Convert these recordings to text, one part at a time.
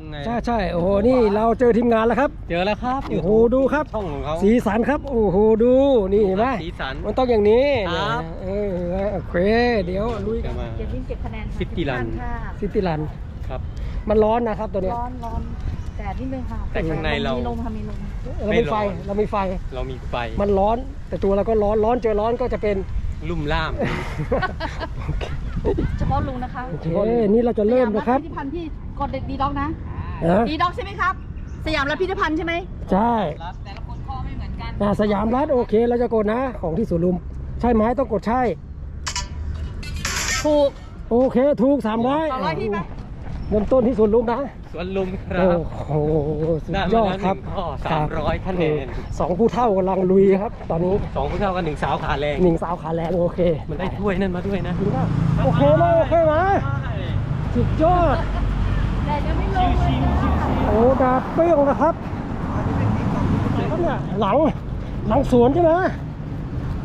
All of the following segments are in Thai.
งไง ใช่ใช่โอ้โหนี่เราเจอทีมงานแล้วครับ เจอแล้วครับโอ้โหดูครับ ช่องของเขา สีสันครับ โอ้โหดูนี่เห็นไหมสีสันมันต้องอย่างนี้ครับ เออโอเคเดี๋ยวลุยกัจะนมา เดี๋ยววิ่งเก็บคะแนนค่ะซิตี้รัน ค่ะซิตี้รันครับ มันร้อนนะครับตัวเนี้ย ร้อนร้อนแดดนิดนึงค่ะแต่ข้างในเรามีมีลมค่ะมีลมเรามีไฟไม่ร้อน เรามีไฟ เรามีไฟมันร้อน แต่ตัวเราก็ร้อนร้อนเจอร้อนก็จะเป็นลุ่มล่าม เฉพาะลุงนะคะโอเคนี่เราจะเริ่มนะครับสยามพิพิธภัณฑ์ที่กดเด็ดดีด็อกนะ นะดีด็อกใช่ไหมครับ สยามรัฐพิพิธภัณฑ์ใช่ไหมใช่แต่ละคนข้อไม่เหมือนกันอ่าสยามรัฐโอเคเราจะกดนะของที่สวนลุม ใช่ไหมต้องกดใช่ ถูก โอเคถูก300สองร้อยที่ไหมเริ่มต้นที่สวนลุมนะสวนลุมครัโอ้บ โหสุดได้ยมาอดแล้วครับหนึ่งข้อรับ300คะแนน สองผู้เท่ากำลังลุยครับ ตอนนี้สองผู้เท่ากันหนึ่งสาวขาแรงหนิงสาวขาแรงโอเคมันได้ถ้วยนั่นมาด้วยนะ จริงป่ะโอเคไหมโอเคไหมสุดยอด แต่ยังไม่ลงเลยค่ะโอ้ดาบเปรี้ยวนะครับครับเนี่ยหลังหลังสวนใช่ไหม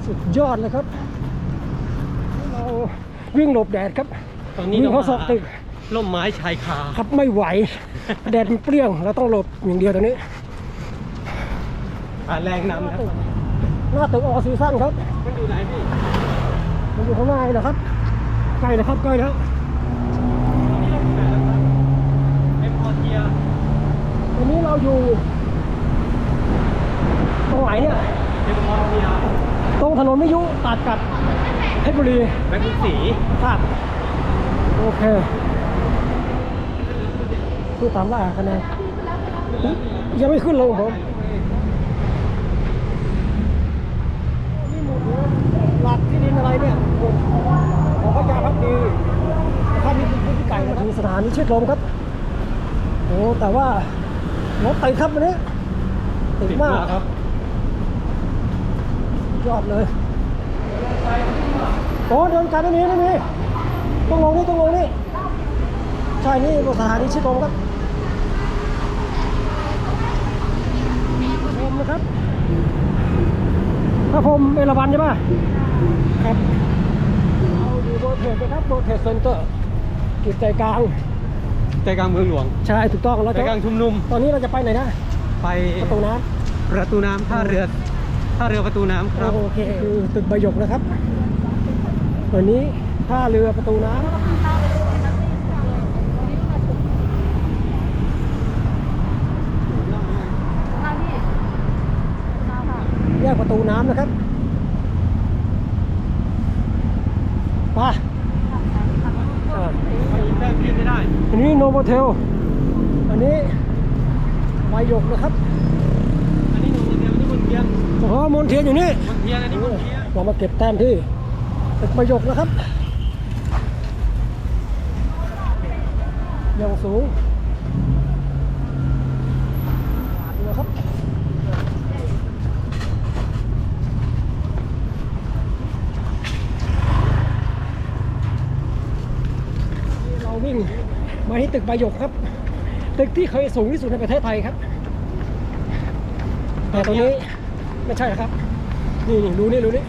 สุดยอดเลยครับ เราวิ่งหลบแดดครับตอนนี้วิ่งเราเขาศอกตึกล่มไม้ชายคาครับไม่ไหว แดดมันเปรี้ยงเราต้องหลบอย่างเดียวตอนนี้ขาแรงนำนะครับหน้าตึกออซีซั่นครับ มันอยู่ไหนพี่ มันอยู่ข้างหน้านี่นะครับใกล้แล้วครับใกล้แล้ว ตอนนี้เราอยู่ไหนแล้วครับเอ็มพอเทีย ตอนนี้เราอยู่ ตรงไหนเนี่ยเอ็มพอเทียตรงถนนมิยุตัดกับเพชรบุรีแบงค์สีครับโอเคคือตามล่าคะแนนยังไม่ขึ้นเลยของผมนี่หมดเลยหลักที่ดินอะไรเนี่ยของพระยาพักดีท่านนี้คือผู้ที่ไก่มาถึงสถานีเชิดลมครับโอ้แต่ว่า รถติดครับวันนี้ติดติดมากมากครับ ยอดเลยโอ้เดินไกลไม่มีไม่มีต้องลงนี่ต้องลงนี่ใช่นี่สถานีชิดลมครับชมนะครับพระพรหมเอราวัณใช่ป่ะครับเราอยู่โบเทสนะครับโบเทสเซ็นเตอร์จุดใจกลาง ใจกลางเมืองหลวงใช่ถูกต้องเราใจจะกลางชุมนุม ตอนนี้เราจะไปไหนนะ ไปประตูน้ประตูน้ำท่าเรือท่าเรือประตูน้ำำครับโอเคคือตึกใบหยกนะครับวันนี้ท่าเรือประตูน้ำค่ะพี่มาค่ะแยกประตูน้ำนะครับไปอ่า ไปอีกแต้มยืนไม่ได้ อันนี้โนโบ เทล อันนี้ใบหยกนะครับ อันนี้หนูคนเดียวอันนี้บนเทียนโอ้โหมนเทียนอยู่นี่บนเทียนอันนี้บนเทียนเรามาเก็บแต้มที่ตึกใบหยกนะครับยังสูงดูนะครับ นี่เราวิ่งมาที่ ตึกใบหยกครับ ตึกที่เคยสูงที่สุดในประเทศไทยครับ แต่ตรงนี้ไม่ใช่นะครับ นี่นี่ดูนี่ดูนี่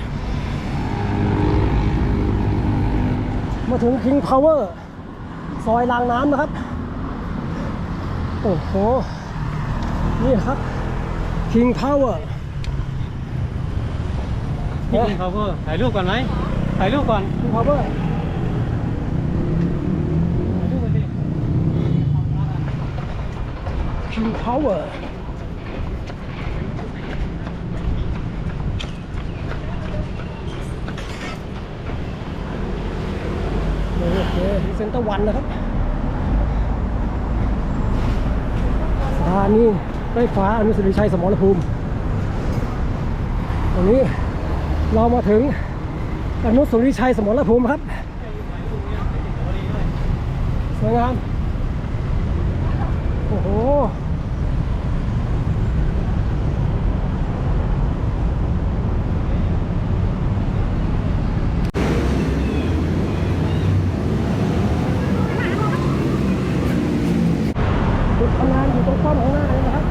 มาถึง King Power ซอยรางน้ำนะครับ โอ้โห นี่ครับ King Power พี่คุณเขาเพื่อถ่ายรูปก่อนไหมถ่ายรูปก่อน King Power ถ่ายรูปก่อนดิ King Power นี่โอเคเซ็นเตอร์วันนะครับสถานีไฟฟ้าอนุสาวรีย์ชัยสมรภูมิ ตรงนี้เรามาถึงอนุสาวรีย์ชัยสมรภูมิครับสวยงามโอ้โห จุดทำงานอยู่ตรงป้อมข้างหน้าเลยนะครับ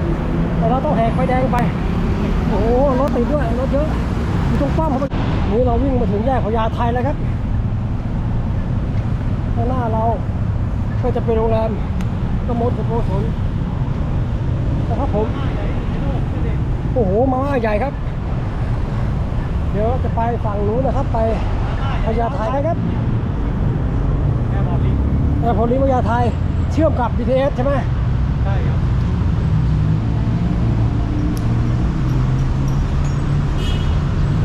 แต่เราต้องแหกไฟแดงไป โอ้โห รถติดด้วย รถเยอะ อยู่ ตรงป้อมครับนี่เราวิ่งมาถึงแยกพญาไทแล้วครับข้างหน้าเราก็จะเป็นโรงแรมตำบลสุโขสนนะครับผม โอ้โห มาม่าใหญ่ครับ เดี๋ยวจะไปฝั่งนู้นนะครับ ไปพญาไทนะครับแค่บอกลิงแอร์พอร์ตลิงก์พญาไทเชื่อมกับ BTS ใช่ไหมใช่ครับ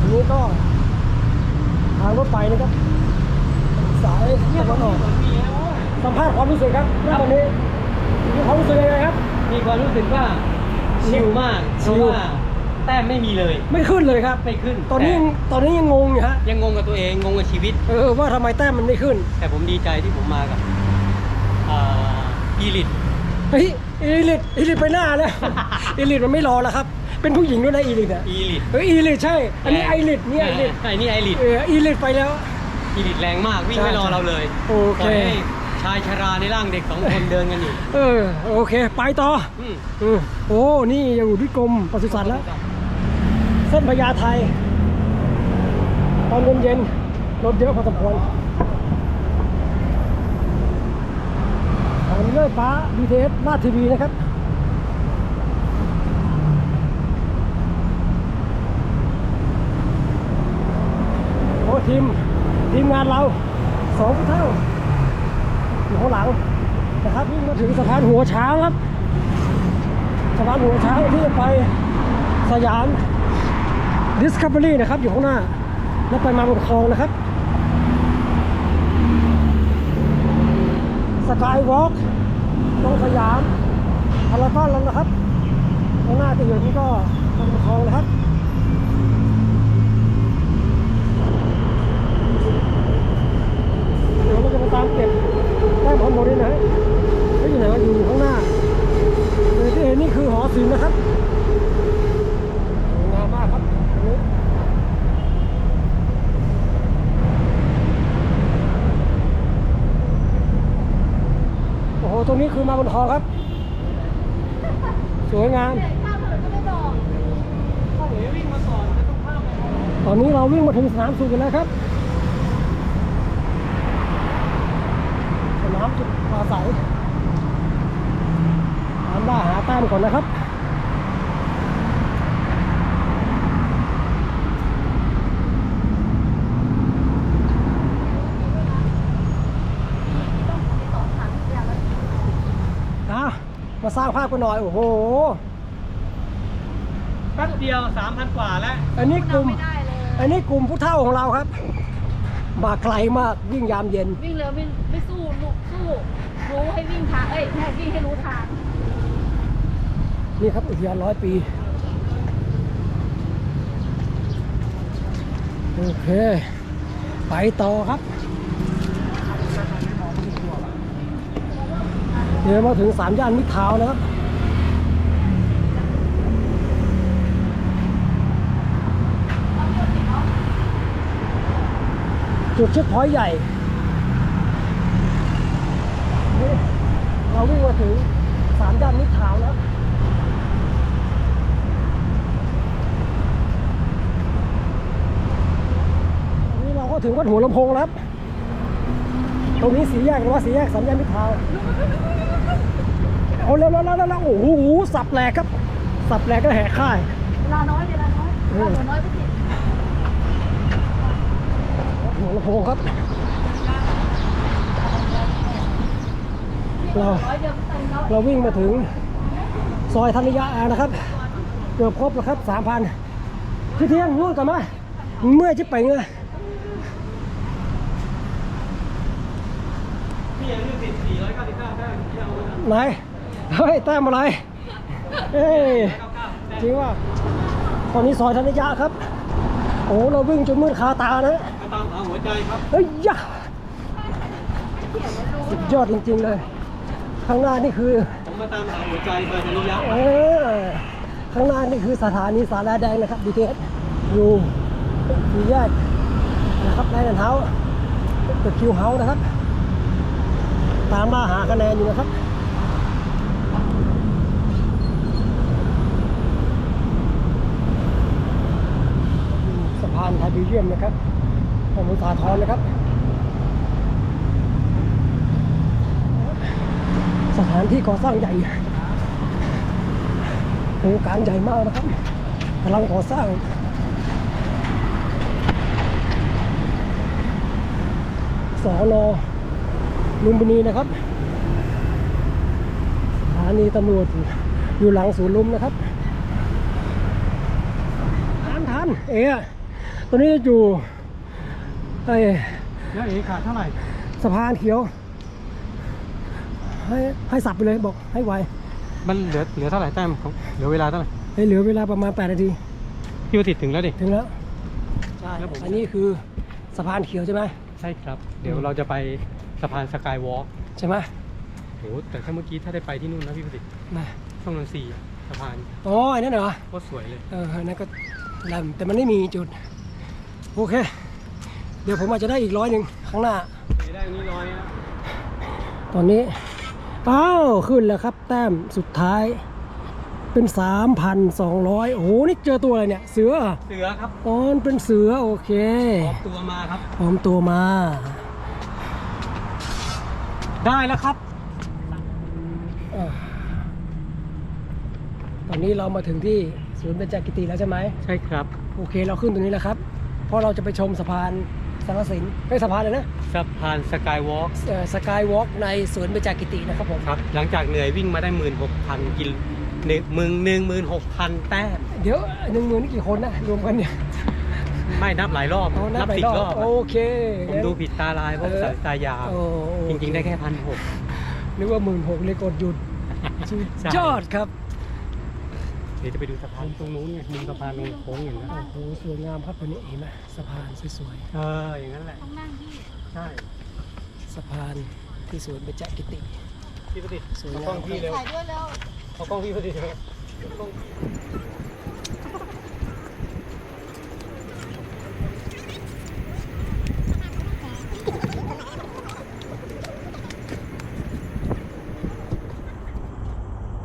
อันนี้ก็ทางรถไฟนะครับ สายตะวันออก มีแล้ว สัมภาษณ์ความ รู้สึกครับณตอนนี้มีความรู้สึกยังไงครับ มีความรู้สึกว่าชิลมากเพชิลราะว่าแต้มไม่มีเลย ไม่ขึ้นเลยครับไม่ขึ้น ตอนนี้ยังแตอนนี้ยังงงอยู่ฮะยังงงกับตัวเองงงกับชีวิตเออว่าทำไมแต้มมันไม่ขึ้น แต่ผมดีใจที่ผมมากับอ่าอีลิทเฮ้ยอีลิทอีลิทไปหน้าแล้วอีลิทมันไม่รอแล้วครับ เป็นผู้หญิงด้วยนะอีลิทอะอีลิทเอออีลิทใช่ อันนี้ไอลิทนี่ไอลิทไอ้นี่ไอลิทเอออีลิทไปแล้วอีลิทแรงมากวิ่งไม่รอเราเลยโอเคปล่ยให้ ชายชราในร่างเด็กสองคนเดินกันอยู่ เออโอเค ไปต่ออืม อืมโอ้นี่อยู่ที่กรมปศุสัตว์แล้ว เส้นพญาไทตอนเย็นๆรถเยอะพอสมควรทางเลื่อยฟ้า BTS ลาดทีวีนะครับ โอ้ทีม ทีมงานเราสองผู้เท่า อยู่ข้างหลังนะครับวิ่มาถึงสะพานหัวช้างครับสะพานหัวช้างที่จะไปสยาม Discovery นะครับอยู่ข้างหน้า แล้วไปมาบนคลองนะครับสกายวอล์กตรงสยามพารากอนแล้วนะครับข้างหน้าจะอยู่ที่ก็มาบนคลองนะครับ เดี๋ยวเราจะมาตามเก็บแต้มของโมนี่นะไม่อยู่ไหนวะอยู่ข้างหน้าเออที่เห็นนี่คือหอศิลป์นะครับสวยงามมากครับตรงนี้โอ้โห ตรงนี้คือ มาบนคองครับ สวยงามตอนนี้เราวิ่งมาถึงสนามสุขกันแล้วครับ สนามจุดปลาใสตามล่าหาแต้มก่อนนะครับ นะ มาสร้างภาพกันหน่อย โอ้โห แป๊บเดียว3,000กว่าแล้วอันนี้กลุ่ม ไม่ได้เลย อันนี้กลุ่มผู้เฒ่าของเราครับ มาไกลมากวิ่งยามเย็น วิ่งเร็วไม่ไม่สู้ลุกสู้รู้ให้วิ่งทางเอ้ยไม่ให้วิ่งให้รู้ทางนี่ครับอุทยานร้อยปี โอเค ไปต่อครับ เดี๋ยวมาถึงสามย่านมิตรทาวนะครับจุดเช็คพอยต์ใหญ่ เราวิ่งมาถึงสามย่านมิตรทาวน์แล้วตอนนี้เราก็ถึงวัดหัวลำโพงแล้ว ตรงนี้สีแยกหรือว่าสีแยกสัญญาณมิตรทาวน์ เอาแล้วแล้วแล้วแล้วโอ้โหสับแหลกครับ สับแหลกก็แหกค่ายเวลาน้อยเวลาน้อยเอเวอลาน้อยไม่ผิดหัวลำโพงครับเราร้อยเดียวก็เต็มแล้วเราวิ่งมาถึงซอยธัญญาอานะครับเกือบครบแล้วครับสามพันพี่เทียนง่วงกันไหมเมื่อยจะไปเงยพี่ยังลืมติด499ได้ที่เอาไว้นะไหน เฮ้ย แต้มอะไรเอ้ย99จริงว่าตอนนี้ซอยธัญญาครับ โอ้ เราวิ่งจนมืดคาตานะมาตามหาหัวใจครับเฮ้ยยะสุดยอดจริง ๆ เลย ข้างหน้านี่คือ ผมมาตามหาหัวใจซอยธนิยะเออ ข้างหน้านี่คือสถานีสาราแดงนะครับดีเทสอยู่สี่แยกนะครับแลนด์เท้าตึกคิวเฮาส์นะครับ ตามล่าหาคะแนนอยู่นะครับ สะพานไทยบิเยียมนะครับของมุสาทรนะครับ สถานที่ที่ก่อสร้างใหญ่โครงการใหญ่มากนะครับกำลังก่อสร้างสอนอลุมพินีนะครับสถานีตำรวจอยู่หลังศูนย์ลุมนะครับทานทานเอ๋ ตัวนี้จะอยู่ไอ้แล้วเอ๋ขาดเท่าไหร่สะพานเขียว ให้ให้สับไปเลยบอกให้ไวมันเหลือเหลือเท่าไหร่แต้มของเหลือเวลาเท่าไหร่ให้เหลือเวลาประมาณ 8 นาที พี่วติดถึงแล้วดิ ถึงแล้วใช่ครับผม อันนี้คือสะพานเขียวใช่ไหมใช่ครับ เดี๋ยวเราจะไปสะพานสกายวอล์กใช่ไหมโหแต่ถ้าเมื่อกี้ถ้าได้ไปที่นู่นนะพี่ประสิทธิ์มาช่องนนทรีย์สะพานอ๋อไอ้นั่นเหรอโคตรสวยเลย เอออันนั่นก็แหลมแต่มันไม่มีจุด โอเค เดี๋ยวผมอาจจะได้อีกร้อยหนึ่งข้างหน้าเอ๋ได้อันนี้ร้อยนะตอนนี้อ้าวขึ้นแล้วครับ แต้มสุดท้ายเป็น 3,200 โอ้โห นี่เจอตัวอะไรเนี่ย เสือเหรอเสือครับอ๋อมันเป็นเสือโอเคออกตัวมาครับพร้อมตัวมา ได้แล้วครับอ่าตอนนี้เรามาถึงที่ศูนย์เบญจกิติแล้วใช่ไหม ใช่ครับ โอเค เราขึ้นตรงนี้แล้วครับ เพราะเราจะไปชมสะพานสังกสินไม่สะพานเลยนะสะพานสกายวอล์กสกายวอล์กในสวนเบญจกิตินะครับผมครับหลังจากเหนื่อยวิ่งมาได้หมื่นหกพันกิโลหนึ่งมึงหนึ่งหมื่นหกพันแต้ม เดี๋ยวหนึ่งหมื่นนี่กี่คนนะ รวมกันเนี่ย ไม่นับหลายรอบเอานับไปสิรบอบรอบ โอเค ผมดูผิดตาลายเพราะเออสายตายาวโอ้จริง ๆ ได้แค่พันหกนึกว่าหมื่นหกเลยกดหยุดสุดใช่ยอดครับ เดี๋ยวจะไปดูสะพานตรงนู้นไงมุมสะพานตรงโค้งอย่างนั้นโอ้โหสวยงามครับตัวนี้เห็นไหมสะพานสวยเอออย่างนั้นแหละต้องนั่งที่ใช่ๆสะพานที่สวนเบญจกิติ พี่ประดิษฐ์สวยงาม เอากล้องพี่เร็วถ่ายด้วยแล้ว เอากล้องพี่ประดิษฐ์เร็ว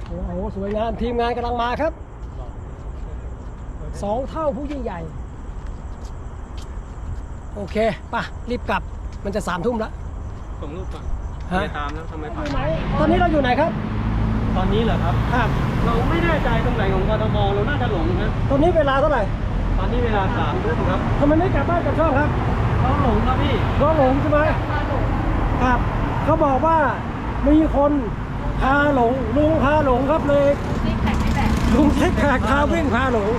โอ้โหส วยงามทีมงานกำลังมาครับสองเท่าผู้ยิ่งใหญ่ โอเคป่ะรีบกลับมันจะสามทุ่มแล้วส่งรูปก่อนฮะจะตามแล้วทำไมอผ่านยู่ไหนตอนนี้เราอยู่ไหนครับ ตอนนี้เหรอครับครับเราไม่แน่ใจตรงไหนของกทมเราน่าจะหลงนะตอนนี้เวลาเท่าไหร่ ตอนนี้เวลาสามทุ่มครับทำไมไม่กลับบ้านกลับช่องครับเราหลงครับพี่ก็หลงใช่ไหมพาหลงครับเขาบอกว่ามีคน พาหลงลุงพาหลงครับเลยนี่แข่งไม่แบ่งลุงเทคแขกพาวิ่งพาหลง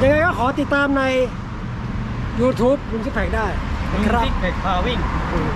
ยังไงก็ขอติดตามใน YouTube ลุงเทคแขกได้ลุงครับ ซิกเด็กพาวิ่งอืม